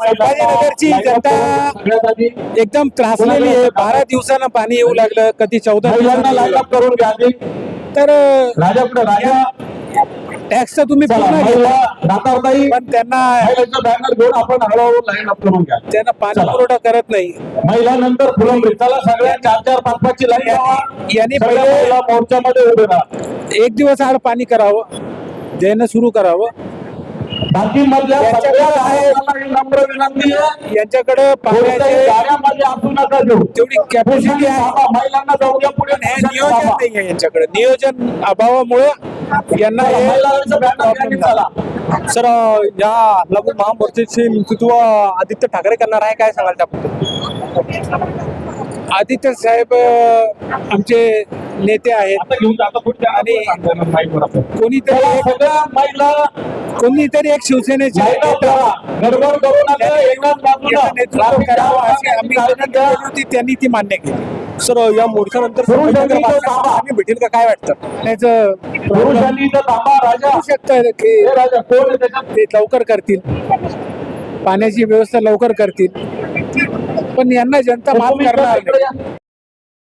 संभाजीनगरची जनता एकदम त्रासलेली आहे. बारा दिवसानं पाणी येऊ लागलं. कधी चौदा अप करून. तर टॅक्स तुम्ही पण त्यांना त्यांना पाणी. पुरवठा करत नाही. महिला नंतर फुलंबरी. चला सगळ्या चार चार पाच लावा. यांनी पहिले- मोर्चामध्ये एक दिवस आड पाणी करावं. देणं सुरू करावं. नम्र विनंती आहे. यांच्याकडे असू नका देऊ. तेवढी कॅपॅसिटी आहे. महिलांना जाऊ द्या पुढे. पण नियोजन नाही आहे यांच्याकडे. नियोजन अभावामुळं यांना सर या लागू महामोर्चाचे नेतृत्व आदित्य ठाकरे करणार आहे काय सांगाल त्याबद्दल? आदित्य साहेब आमचे नेते आहेत. आणि-. कोणीतरी महिला कोणीतरी एक शिवसेनेचे नेतृत्व करावं अशी आम्ही विनंती केली होती त्यांनी ती मान्य केली. सर या मोर्चानंतर. पाणी भेटेल का काय वाटतं? त्याचं ते लवकर करतील. पाण्याची व्यवस्था लवकर करतील. पण यांना जनता माफ करणार नाही.